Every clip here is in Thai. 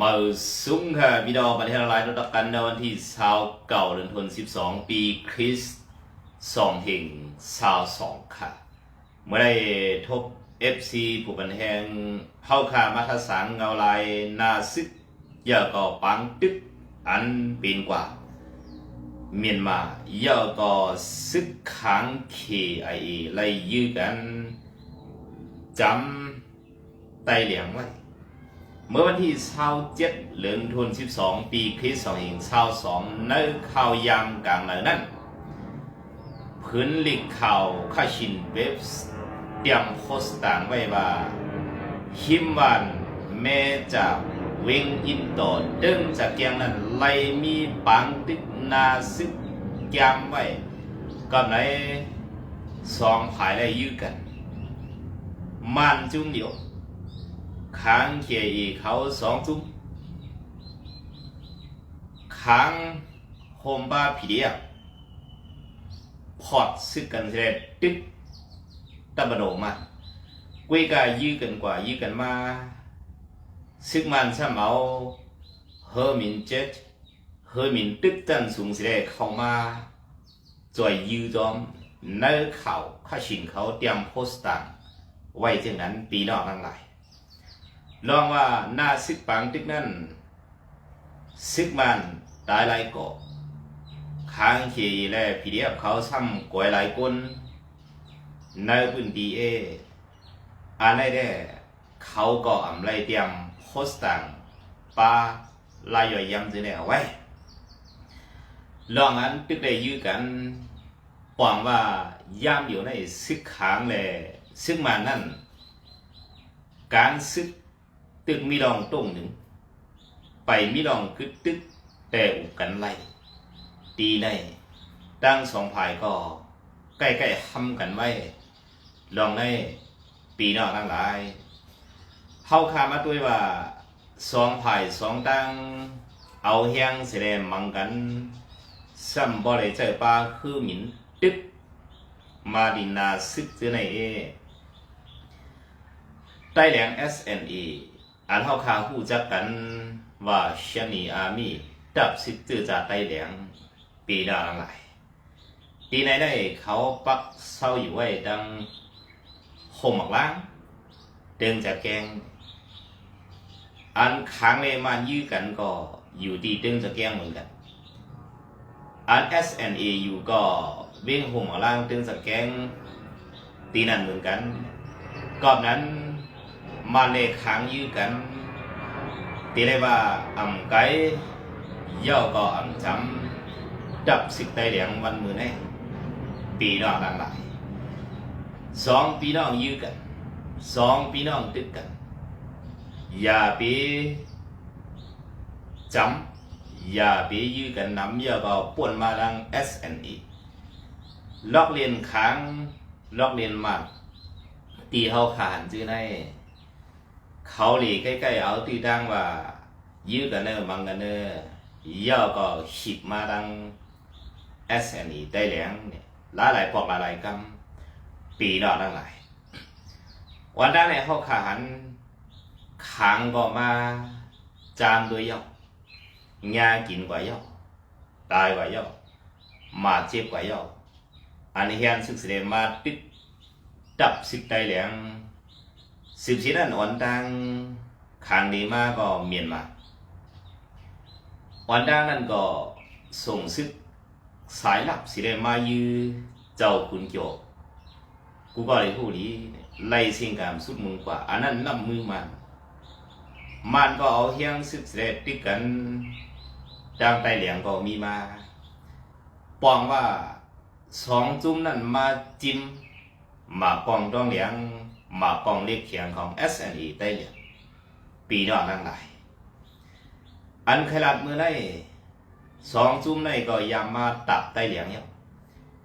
มาสูงค่ะพี่น้อประเทศไทยรู้จักกันในวันที่ชาวเก่าเดือนธันวาคม12ปีคริสต์สองเฮงชาวสองค่ะ เมื่อได้ทบ FC ผู้บันแหงเข้าขามาทสารเงาลายนาซึกเยาก็ปังตึกอันปีนกว่า เมียนมาเยาก็ซึกขัง KIA ไล่ยื้อกันจำไตเหลียงไว้ เมื่อวันที่27เดือนธันวาคม12ปีคริสต์ศักราช22ในข่าวยามกลางเหนือนั้นพื้นลิกข่าวข้าชินเว็บเตรียมโพสต์ต่างไว้ว่าหิมวันแม่จากเวงอินโตเดินจากเกียงนั้นไลมีปังตึกนาซึกแกมไว้ก็ในสองผายไลยื้อกัน มันจุ้มเดียว ค้างเขียอีเขาสองจุ้มค้างโฮมบ้าผีเดียพอดซึกกันเสร็จตึ๊กตะบะโดมากุยกายื้อกันกว่ายื้อกันมาซึกมันซ้ำเอาเฮอร์มินเจ็ดเฮอร์มินตึ๊กตันสูงเสร็จเข้ามาจ่อยยื้อจอมเนื้อเขาข้าชินเขาเตรียมโพสต์ต่างไว้จึงนั้นปีนอกทั้งหลาย ลองว่าหน้าซึกปังตึกนั้นซึกมันตายหลายก่อค้างขี่และพีเดีเอฟเขาซ้ำกวยหลายคนในพื้นที่เออันไรได้เขาก็อำไรเตรียมโพสต์ต่างปลาลายย่อยยำจะได้เอาไว้ลองอันตึกได้ยื้อกันหวังว่าย่ำอยู่ในซึกขางแลซึกมันนั่นการซึก ตึกมีรองตรงหนึ่ง ไปมีรองคือตึกแต่อุกกันไล่ตีในตั้งสองภายก็ ใกล้ๆทำกันไว้ ลองในปีนอกทั้งหลายเฮาคามาด้วยว่าสองภายสองตั้งเอาเฮียงเสดมังกันซ้ำบ่ได้เจอปลาคือหมินตึกมาดินนาซึกเจอในเอใต้แหลง SNE อันเฮาคาฮู้จักกันว่าชนีอามีดับสิจือจากใต้แหลงปีดาหลาย ปีไหนได้เขาปักเศร้าอยู่ไว้ดังห่มหมักล้างเดินจากแกง อันค้างเลยมันยื้อกันก็อยู่ที่เดินจากแกงเหมือนกันอัน SNA อยู่ก็วิ่งห่มหมักล้างเดินจากแกงตีนั่นเหมือนกันกอบนั้น มาเลค้างยื้อกันตีเลยว่าอ่ำไก่ย่อก็อ่ำจำดับสิกไตเหลียงวันมือแน่ปีน้องต่างหลายสองปีน้องยื้อกันสองปีน้องตึกกัน อย่าไปจำอย่าไปยื้อกันน้ำย่อก็ป่วนมาดัง SNE ลอกเรียนค้างลอกเรียนมากตีเฮาขานจื้อใน เขาหลีใกล้ๆเอาตีดังว่ายื้อกันเนอมังกันเนอย่อก็หิบมาดัง SNE ได้แหลงเนี่ยหลายหลายปอกหลายหลายกำปีนอกทั้งหลายวันด้านในเขาขานขังก็มาจามด้วยย่องากินกว่าย่อตายกว่าย่อมาเจ็บกว่าย่ออันนี้เฮียนศึกเสดมาติดดับสิกได้แหลง สืบชีนั้นอ่อนดังคางดีมากก็เมียนมาอ่อนดังนั่นก็ส่งซึกสายลับสิได้มายือเจ้าคุณโจกูก็เลยพูดดีไล่สิ่งกามสุดมึงกว่าอันนั้นนับมือมันมันก็เอาเฮียงซึกเสด็จติกันดังไตเหลียงก็มีมาปองว่าสองจุ้มนั่นมาจิ้มมาปองต้องเหลียง มากองเรียกเขียงของ SNE ได้เลยปีนอกนั่งหลาย อันขลัดมือในสองจุ้มในก็ยามมาตับใต้เหลียงเนี่ย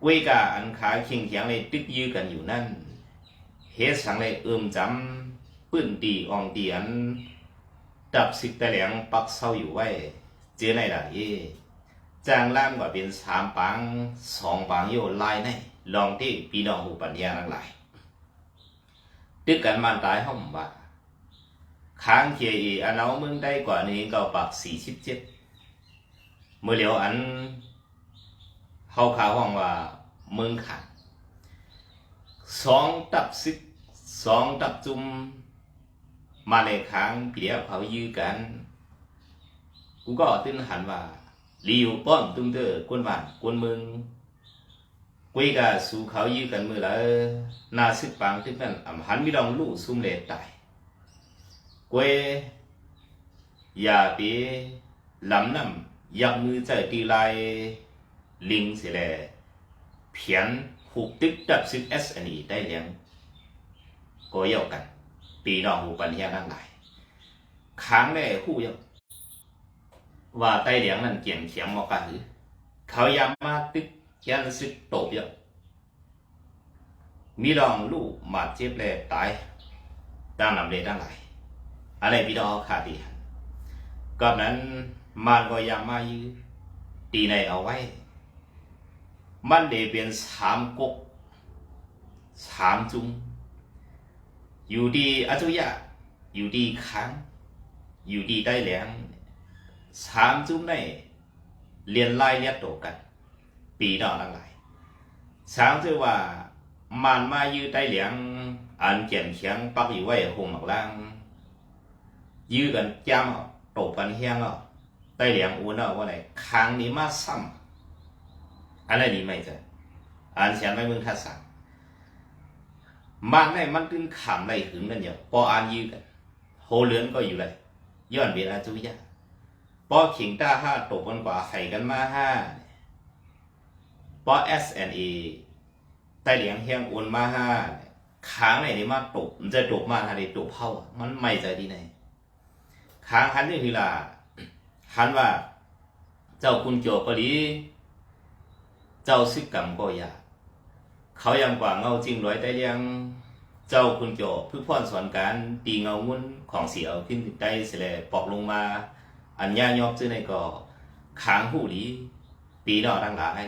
กุยกาอันขาเคียงเคียงเลยตึกยื้อกันอยู่นั่นเฮ็ดสังเลยเอื้มจำปื้นตีอองตีอันดับสิกใต้เหลียงปักเศร้าอยู่ไว้ เจอในหลายจางล่างกว่าเป็นสามปังสองปังโยลายในลองที่ปีน้องหูปัญญาทั้งหลาย ตึกกันมันตายห้องว่าค้างเคียอีอันเอามึงได้กว่านี้ก็ปักสี่สิบเจ็ดเมื่อเหลียวอันเขาข่าวห้องว่ามึงขาดสองตับซึกสองตับจุมมาเลยค้างเปียเขายื้อกัน กูก็ตื้นหันว่าลีวป้อมตุ้มเตอร์กวนบ้านกวนมือง กุยกาสู่เขายื้อกันมือละนาซึกปังตึ้งกันอำหันมีลองลู่ซุ่มเลตายกวยอย่าไปลำนำยักมือใจตีลายลิงเสียแลเพียนหูกตึกดับซึกเอสอันนี้ได้เลี้ยงก็เย่ากัน ปีน้องหูปันเฮียนั่งหลายค้างได้หู้เย่าว่าไต้เหลียงนั่นเกี่ยงเขียงมอกะหือเขายามมาตึก ยันซึกโตบเยอะมีรองลูกมาเจ็บเลยตายตั้งนำเลยตั้งหลายอะไรพี่ดอขาดีก่อนนั้นมานก็ยามมายือตีในเอาไว้ มันเดเป็นสามก๊กสามจุง อยู่ดีอาจุยะ อยู่ดีค้าง อยู่ดีใต้เหลงสามจุ้มในเรียนไล่เลียดโตกัน ปีนอกทั้งหลายสามชื่อว่ามันมายื้อใต้เหลียงอันเขียนเขียงปักอยู่ไว้หงหมักล่าง ยื้อกันจ้ำตกกันเฮียงอะใต้เหลียงอ้วนอะว่าไหนค้างนี้มาซ้ำอะไรนี้ไม่ใช่อันเสียนไม่มึงทัดสั่งมันในมันตึงขำไรหึงกันเดียวพออ่านยื้อกันโหเลือนก็อยู่เลยย้อนเบียดอาจุยะปอขิงต้าห้าตกกันกว่าไข่กันมาห้า ปอ S N E ไต้เหลียงเฮียงอุนมาห้าค้างไหนนี่มาตกมันจะตกมาอะไรตกเผามันไม่ใจดีไหนค้างหันนี่คือล่ะหันว่า เจ้าคุณโจก็ดีเจ้าซึกกรรมก็อยากเขายังกว่าเงาจริงร้อยแต่ยังเจ้าคุณโจพึ่งพ่อนสอนการตีเงางุ้นของเสียวขึ้นได้เสยแลปอกลงมา อันย่ายอบชื่อในก็ค้างหูดี ปีนอทั้งหลาย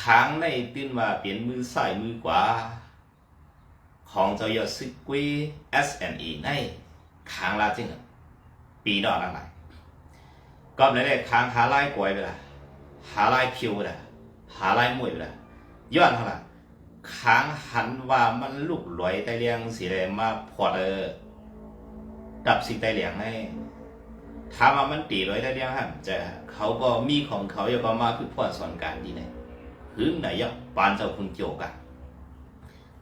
ค้างในตื้นว่าเปลี่ยนมือซ้ายมือขวาของเจ้ายอดซึกุย SNE ในค้างลาจริงปีนอทั้งหลายก็เลยได้ค้างหาไล่กวยไปละหาไล่พิวไปละหาไล่มวยไปละย้อนเท่าไหร่ค้างหันว่ามันลูกลอยไตเลียงสีแดงมาพอดเออดับสิไตเลียงให้ถามว่ามันตีร้อยได้เดียวฮะจะเขาก็มีของเขาอย่าก็มาคือพ่อสอนการดีไหนหึงไหนยักปานเนคางหันว่ย ถึงไหนยอดปานเจ้าคุณโจก่ะ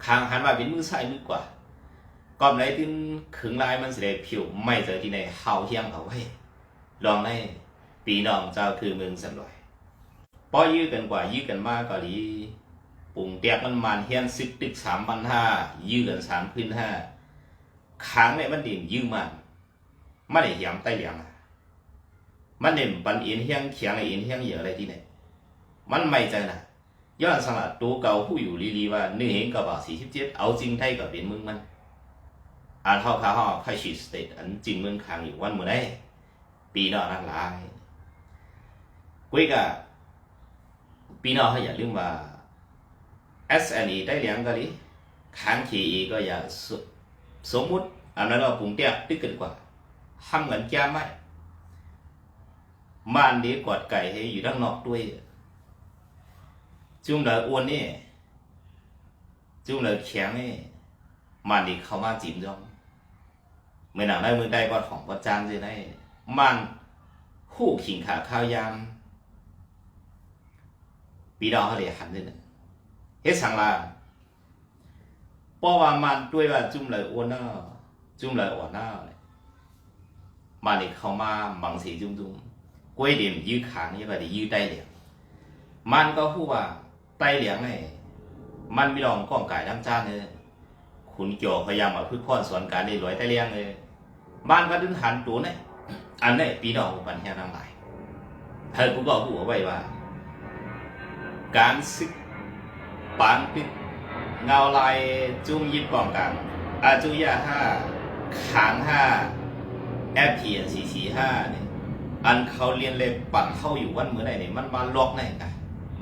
ขังหันมาปิ้นมือใช่มือกว่าก่อนไหนที่ขึงลายมันเสียผิวไม่เจอที่ไหนเฮาเฮียงเอาไว้ลองได้ปีน้องเจ้าคือเมืองสันลอยป้อยื้อกันกว่ายื้อกันมากก็ดีปุ่งเตียกมันมันเฮียนสิบตึกสามพันห้ายื้อกันสามพื้นห้าค้างเนี่ยมันดิ่มยื้อมันไม่ได้ยำใต้เหลียงอะมันเนี่ยปันเอินเฮียงเขียงไออินเฮียงเยอะอะไรที่ไหนมันไม่ใจนะ ย้อนสลัดตัวเก่าผู้อยู่ลีลีว่าเนื้อเห็นกับว่าสี่สิบเจ็ดเอาจริงไทยกับเป็นมึงมันอ่านเท่าข้าห่อค่ายชีสเตทอันจริงมึงขังอยู่วันเมื่อไรปีนอนั่นหลายกุ้ยกะปีนอเขาอย่าลืมว่า SNE ได้เลี้ยงก็ดิค้างขีก็อย่าสสมมุติอันนั้นเราปุ่งเตี้ยตึกกันกว่าทำเงินแก้ไม่ม่านนี้กอดไก่ให้อยู่ด้านนอกด้วย จุ่มเลยอ้วนนี่จุ่มเลยแข็งนี่ม่านนี้เข้ามาจิ้มจ้องเมื่อหนังได้มือได้กอดของประจานจะได้ม่านคู่ขิงขาข้าวยามปีดาวเขาเลยหันด้วยนะเฮ็ดสังลาเพราะว่ามันด้วยว่าจุ่มเลยอ้วนเนาะจุ่มเลยอ่อนเนาะม่านนี้เข้ามาบังสีจุ่มจุ่มกล้วยเดี่ยมยื้อขางนี่ว่าได้ยื้อใต้เหลียมันก็พูดว่า ใต้เหลียงไงมันไม่ลองก้องกายน้ำจ้านเลยคุณโจพยายามมาพึ่งพ่อนสอนการได้รวยใต้เลียงเลยมันก็ดึงหันตัวเนี่ยอันนี้ปีดองปัญญาทั้งหลายเธอกูก็พูดเอาไว้ว่า การซึกปานปิดเงาลายจุ้มยิบกองกลางอาจุยาห้าขางห้าแอปเพียนสี่สี่ห้าเนี่ยอันเขาเรียนเลยปั่นเข้าอยู่วันเมื่อไหร่เนี่ยมันมาล็อกไหนกัน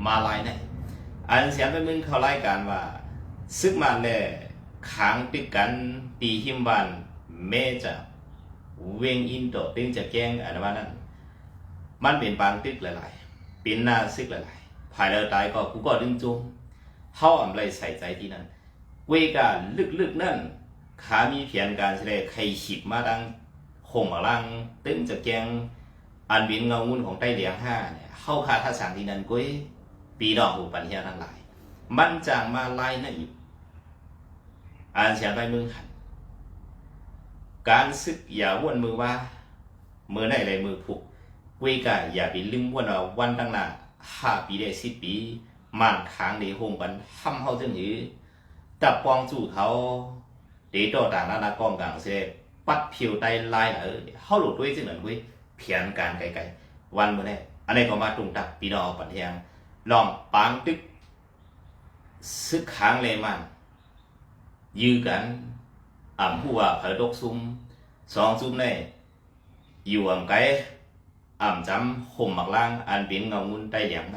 มาลายไหน อันเสียงไปมึงเขาไล่การว่าซึกมันเลยค้างติดกันตีหิมบันเมจะเวงอินโตตึงจะแกงอันว่านั้น มันเป็นปางตึกหลายๆเป็นหน้าซึกหลายๆภายแล้วตายก็กูก็ดึงจมเฮาอำไรใส่ใจที่นั่นเวกาลึกๆนั่นขามีเพียนการแสดงใครขิดมาดังคงมาลังตึงจะแกงอันบินเงามุนของใต้เหลียงห้าเนี่ยเฮาคาท่าสางที่นั่นกุ้ย ปีดอกหูปัญญาทั้งหลาย มันจางมาไล่นั่นอยู่อ่านเสียไปมึงหันการซึกอย่าวนมือว่า มือไหนเลยมือผูกเวกาอย่าไปลืมวนว่าวันตั้งหน้าห้าปีได้สิบปีมันค้างในโฮงกันทำเฮาจังหือตับปองจู่เขาเดโตต่างนานากองกลางเสปัดผิวไตลายเออเฮาหลุดด้วยจังนั้นเว้ยเพียนการไกลๆวันมื้อนี้อันนี้ก็มาตรงตักปีนอปันเทียง ลองปางตึกซึกค้างเลยมัน ยื้อกันอ่ำผู้ว่าเผยดกซุมสองซุมในอยู่อ่ำไกอ่ำจำห่มหมักล่าง อันเป็นเงามุนใต้เหลียงไป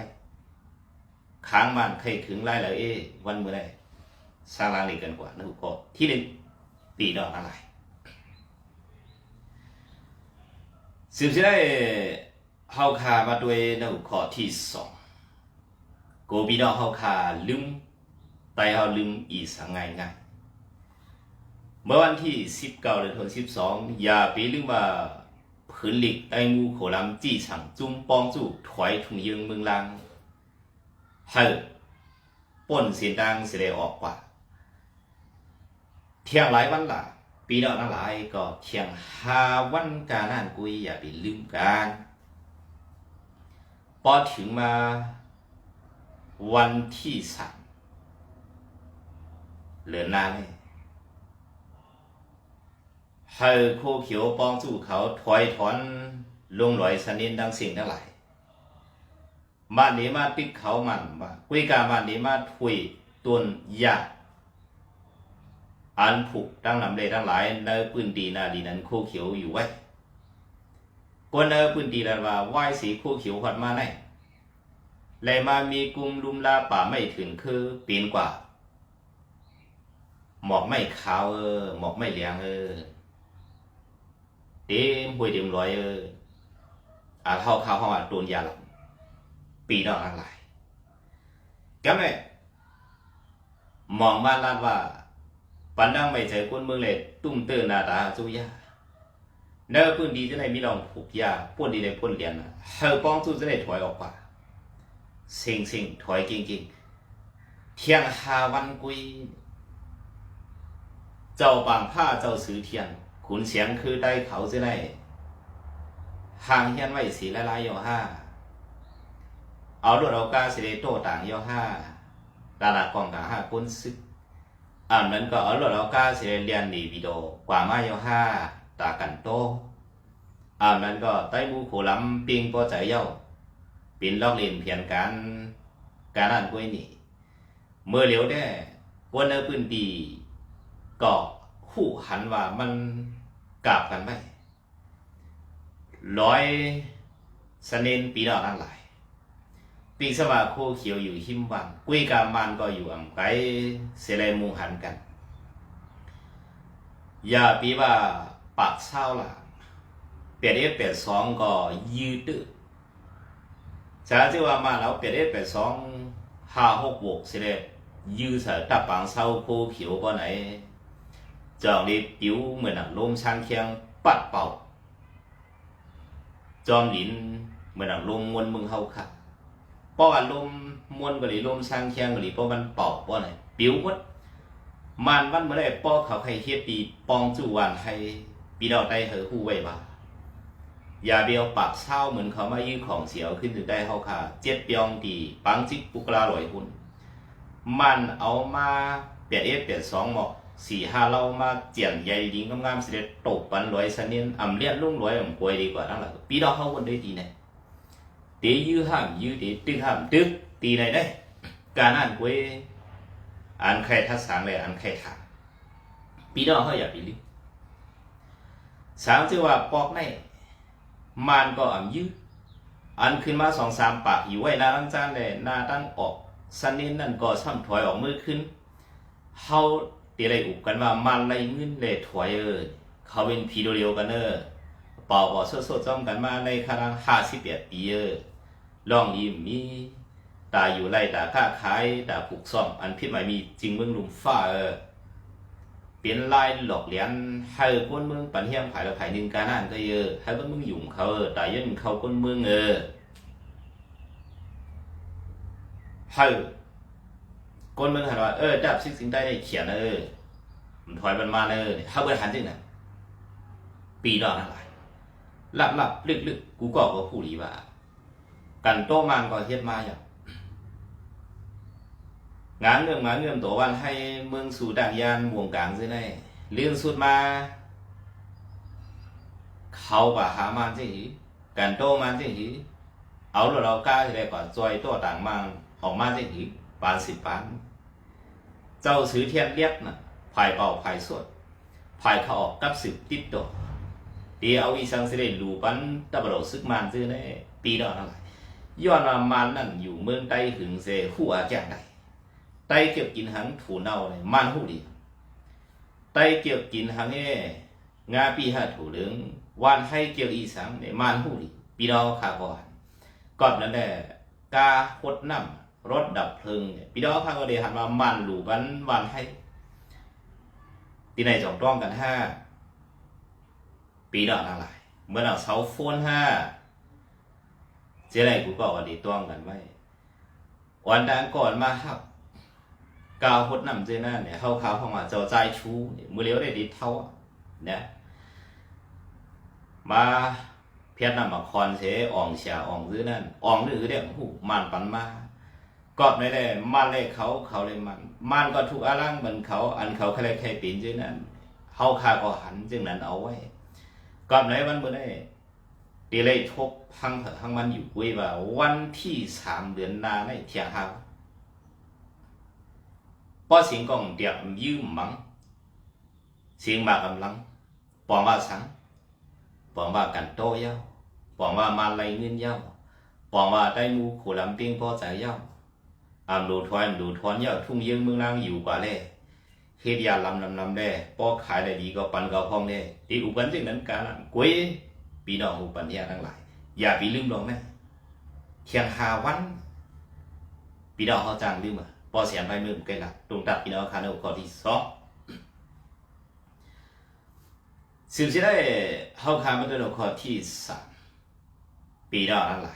ค้างมันใครถึงไล่เลยเอ วันเมื่อไรสร้างรางลีกันกว่านะทุกคนที่หนึ่งปีดอกอะไรสืบสิได้เฮาคามาด้วยนะข้อที่สอง โกบีดอเฮาคาลืมไตเฮาลืมอีสังไงไงเมื่อวันที่ 19เดือนธันวาคม12 อย่าไปลืมว่าผืนหลิกใต้มูโขลำจี้ฉังจุ้มปองจู่ถอยถุงยืงเมืองลังเฮ้ป่นเสียงดังเสียได้ออกกว่า เที่ยงหลายวันละปีดอกนั่งหลายก็เที่ยงหาวันกานั่นกุยอย่าไปลืมกันพอถึงมา วันที่สามเหลือนานเลยให้โคเขียวปองจู่เขาถอยถอนลงลอยสนินดังสิ่งทั้งหลายมาหนีมาติดเขามันมาคุยกามาหนีมาถุยตวนยาอันผูกตั้งลำเลทั้งหลายในปืนดีนาดีนั้นโคเขียวอยู่ไว้คนในปืนดีแล้วว่าไหวสีโคเขียวหอดมาไหน เลยมามีกลุ่มลุมลาป่าไม่ถึงคือ ปีนกว่า หมอกไม่ขาวเออ หมอกไม่เหลียงเออ điểm mười điểm loại à thao khao không à tuần già lắm bị nó ăn lại cái này มองมาลาดว่า ปันดังไม่เจอคนเมืองเลยตุ้มเตอร์นาตาจูยาเนื้อพื้นดีจะได้มีลองผูกยาพ่นดีได้พ่นเรียนนะเฮาป้องสู้จะได้ถอยออกกว่า สิงสิงถอยจริงๆ เทียงหาวันกุย เจ้าบางผ้าเจ้าซื้อเทียน ขุนเสียงคือได้เขาจะได้ห่างเฮียนไว้สีละลายย่อห้า เอารถเอากาสิเลโตต่างย่อห้าดารากองกาห้าคนซึกอันนั้นก็เอารถเอากาสิเลเรียนดีวิดีโอกว่ามาย่อห้าตากันโตอันนั้นก็ใต้บูโขลำปิงปอใจเย้า ปินลอกเลียนเพียนกันการอ่านกล้วยนี่เมื่อเหลียวได้วันเนอปืนดีก็คู่หันว่ามันกลับกันไหมร้อยสนินปีดอกทั้งหลายปีสว่าโคเขียวอยู่หิมวังกุยกามันก็อยู่อ่ำไกเสลยมุงหันกัน อย่าปีว่าปากเศร้าหล่ะเปลี่ยนเอฟเปลี่ยนสองก็ยืดตื้อ ฉะนั้นที่ว่ามาเราเปลี่ยนเด้ไปสองห้าหกหกสิเลยยื้อเสตับปางเศร้าผู้ผิวก็ไหนจอมดิ้นปิ้วเหมือนหนังลมช้างเคียงปัดเป่า จอมหลินเหมือนหนังลมมวนมึงเฮาค่ะป้อนลมมวนกะหลีลมช้างเคียงกะหลีป้อมันเป่าป้อนไหนปิ้ววัดมันวันเมื่อไรป้อเขาใครเฮ็ดปีปองจู่วันใครปีดอกได้เหอคู่ไว้บ่า ย่าเบียวปากเศร้าเหมือนเขามายื่นของเสียวขึ้นถึงได้เขาค่ะเจ็ดเปียงตีปังจิกปุกลาลอยหุ่นมันเอามาเปลี่ยนเอฟเปลี่ยนสองหมอกสี่ห้าเรามาเจียนใหญ่ดีงามๆเสด็จตกปันรวยสนินอ่ำเลียนลุ่งรวยอ่ำกวยดีกว่านั่นแหละปีดอกเขาคนได้ดีเนี่ยตียื้อห้ามยื้อตีตึกห้ามตึกตีไหนได้ การอ่านกวยอ่านใครทัศสังเลยอ่านใครถามปีดอกเขาอย่าไปลิสามที่ว่าปอกใน มานก็อ่ำยื้ออันขึ้นมาสองสามปากอยู่ไว้หน้าตั้งจานเลยหน้าตั้งออกสนินนั่นก็ซ้ำถอยออกมือขึ้นเฮาตีไรอุบกันว่ามันไรเงินเลยถอยเออเขาเป็นผีเดียวกันเนอะปอบอสดๆจ้อมกันมาในขนาดห้าสิบแปดปีเออลองยิ้มมีตาอยู่ไรตาค้าขายตาผูกซ่อมอันพิษหมายมีจริงเมืองลุมฟ้าเออ เปลี่ยนลายหลอกเหรียญให้คนเมืองปันเฮียมขายแล้วขายหนึ่งการนั่นก็เยอะให้คนเมืองหยุ่มเขาตายยันเขาคนเมืองเออให้คนเมืองหันว่าเออดับสิ่งสิ่งใดได้เขียนเออมันถอยมันมาเออเขาเปิดหันจริงนะปีดอกนั่นหละหลับหลับลึกลึกกูก็ก็ผู้ดีว่า กันโตมันก็เฮ็ดมาอย่าง งานเรื่องงานเรื่องตัววันให้เมืองสู่ด่างยานวงกลางซิได้เรื่องสุดมาเขาป่าหามันสิหีกันโตมันสิหีเอาเราเรากล้าที่ได้ก่อนจอยตัวต่างมังออกมาสิหีปานสิบปานเจ้าซื้อเทียนเรียกน่ะภายเป่าภายสวดภายเขาออกกับสืบติดตัวดีเอาอีสังสิได้รู้ปันตะบะโดซึกมันซื้อในปีดอกนั่นแหละย้อนว่ามันนั่นอยู่เมืองใต้หึงเซหัวแจ้งใด ใต้เกี่ยวกินหังถูเน่าเลยมันหูดีใต้เกี่ยวกินหังเองาปีหาถูเหลืองวันให้เกี่ยวอีสังเนี่ยมันหูดีปีดอกขาก่อนก่อนนั้นแหละกาหดน้ำรถดับเพลิงเนี่ยปีดอกข้าก็เลยหันมามันหลูปันวันให้ที่ไหนจองต้องกันห้าปีดอกอะไรเมื่อเราเสาโฟนห้าเจ๊ไรกูก็ว่าดีต้องกันไว้วันดังก่อนมาครับ กาวพดนำเจนั่นเนี่ยเข้าเขาเข้ามาเจ้าใจชูเนี่ยมือเลี้ยวได้ดีเท่าเนี่ยมาเพียรนำมาคอนเสอ่องเสียอ่องซื้อนั่นอ่องนี่คือเรื่องหูมันปันมากอบไม่ได้มันเลยเขาเขาเลยมันมันก็ถูกอารังเหมือนเขา อันเขาใครใครปีนจึงนั้นเฮาคาก็หันจึงนั้นเอาไว้ก่อนไหนวันเมื่อได้ตีเลยทบพังเถอะพังมันอยู่กุ้ยว่า วันที่สามเดือนนาในเทียงหา วป้อสิงกองเดียมยืมมังเสียงมากำลังปองว่าสังปองว่ากันโตเย้าปองว่ามาลายเงินเย้าปองว่าได้มูขู่ลำเปียงพ่อใจเย้าอามดูทอนดูทอนเย้าทุ่งยืงเมืองล่างอยู่กว่าแล่เฮ็ดยาลำลำลำได้ปอขายได้ดีก็ปันก็พองได้ดีอุปันจึงนั้นการกุ้ยปีน้องอุปันยทั้งหลาย อย่าไปลืมลงนะเทียงหาวันปีน้องเขาจางลืมอะ พอเสียงไปมือใกล้ลัะตรงตับพี่น้องคานุข้อที่สองสืบสิได้เข้าคามันตัวข้อที่สามปีดอกอะไร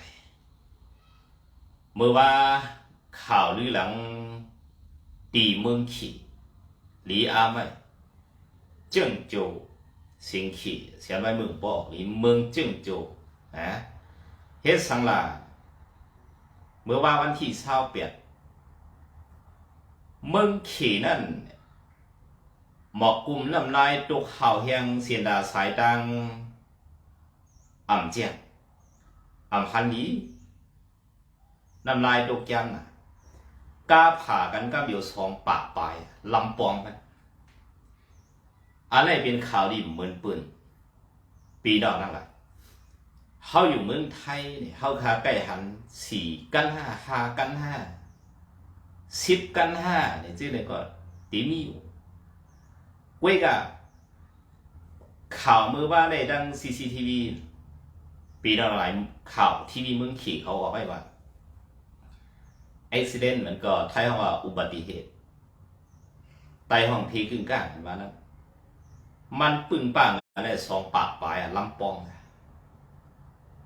เมื่อว่าข่าวลือหลังตีเมืองขี่หลีอาไม่เจิ้งโจเสิงขี่เสียงไปมืองบอกหลีเมืองเจิ้งโจนะเฮ็ดสังลาเมื่อว่าวันที่เช้าเปลี่ยน มืองขี่นั่น หมอกกลุ่มน้ำลายตกข่าวแหงเสียนดาสายดังอ่ำเจียงอ่ำพันนี้น้ำลายตกยังอะกล้าผ่ากันก็มียู่สองปากปลายลำปองไปอะไรเป็นข่าวดีเหมือนปืนปีดอกนั่นแหละเขาอยู่เมืองไทยเนี่ยเขาคาใกล้หันสี่กันห้าหากันห้า สิบกันห้าเนี่ยชื่ออะไรก็ตีมีอยู่เว้ยกะข่าวมือว่าได้ดัง CCTV ปีดอกหลายข่าวทีวีเมืองขี่เขาออกไปว่าอุบิเหตุมันก็ไทยห้องว่าอุบัติเหตุไตห้องพีกึ่งกลางเห็นไหมนะมันปึ้งปังอะไรสองปากปลายอะลำปอง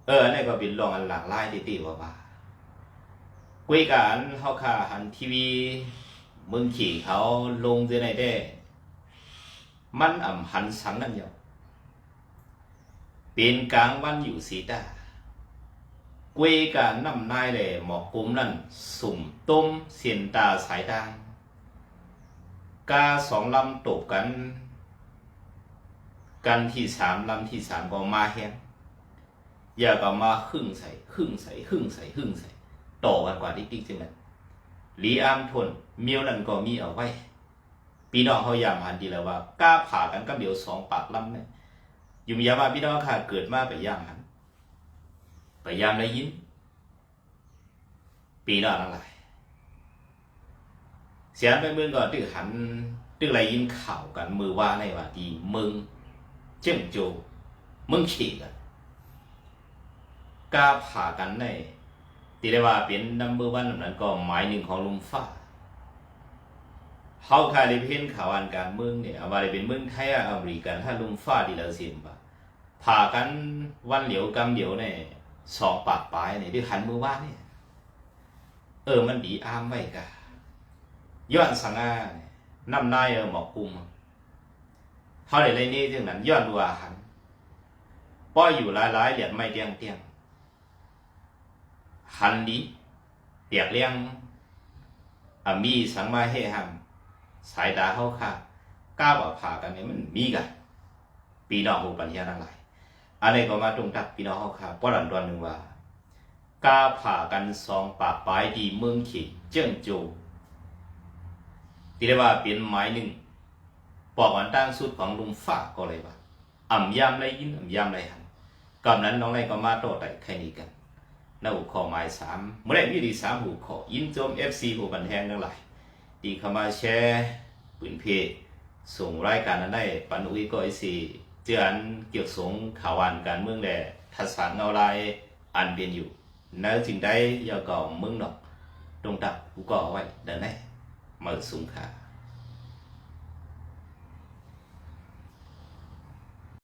เอออันนี้ก็เป็นรองอันหลากหลายตีตีว่าว่า คุยกันเขาค่าหันทีวีมึงขี่เขาลงจะไหนได้ มันอ่ำหันสังนั่นอยู่เป็นกลางวันอยู่สีตากวยกับน้ำนายเลยหมอกกุมนั่นสุ่มต้มเสียนตาสายดังกาสองลำตบกัน กันที่สามลำที่สามก็มาแห้งอย่าก็มาหึ่งใส่หึ่งใส่หึ่งใส่หึ่งใส่ ต่อกันกว่าติ๊กๆจังนั้นหลีอามทนเมียวนั่นก็มีเอาไว้พี่น้องเขายามหันดีแล้วว่ากล้าผ่ากันก็เดี๋ยวสองปากลำเนี่ยอยู่มียาว่าพี่น้องค่ะเกิดมาไปย่างหันพยายามได้ยินปีน้อนอะไรเสียนไปเมืองก็ตึกหันตึกอไรยินข่าวกันมือว่าในว่าดีมืองเจ้งโจมึงขี่กันกล้าผ่ากันใน ตีได้ว่าเป็นนัมเบอร์วันนั้นก็หมายหนึ่งของลุมฟ้าเฮาคาได้เห็นข่าวอันการเมืองเนี่ยว่าได้เป็นเมืองไทยอะอเมริกันถ้าลุมฟ้าดีแล้วสิบ่าผ่ากันวันเหลียวกำเดียวเนี่ยสองปากปลายเนี่ยด้วยหันมือว่าเนี่ยเออมันดีอามไว้กะย้อนสังอานน้ำนายเออหมอกคุมเขาได้เลยนี่จึงนั้นย้อนดูอาหันป้อยอยู่หลายๆเหรียญไม่เตียงเตียง หันดีเตียกเลี้ยงอามีสังมาเฮหัมสายตาเขาค่ะก้าวผ่ากันเนี่ยมันมีกันปีน้องหูปัญญาทั้งหลายอันนี้ก็มาตรงตักปีน้องเขาค่ะป้อหลันตอนหนึ่งว่าก้าผ่ากันสองปากปลายดีเมืองขีเจิ้งโจที่เรียกว่าเป็นไม้หนึ่งปอกวันตั้งสุดของลุงฝากก็เลยว่าอ่ำยำไรยินอ่ำยำไรหันกับนั้นน้องไรก็มาโต้ไต่แค่นี้กัน นหัวข้อหมายสามเมื่อไรมีดีสามหัวข้อยินโจมเอฟซีผู้บันแทงทั้งหลายดีเข้ามาแชร์ปืนเพส่งรายการนั้นได้ปันอุ้ยก็ไอซีเจือนเกี่ยวสงข่าวอันการเมืองแดทัศนเอาไรอันเบียนอยู่ nếu chừng đây giờ còn mừng đọc trung tập cũng có vậy đợt này mở súng khả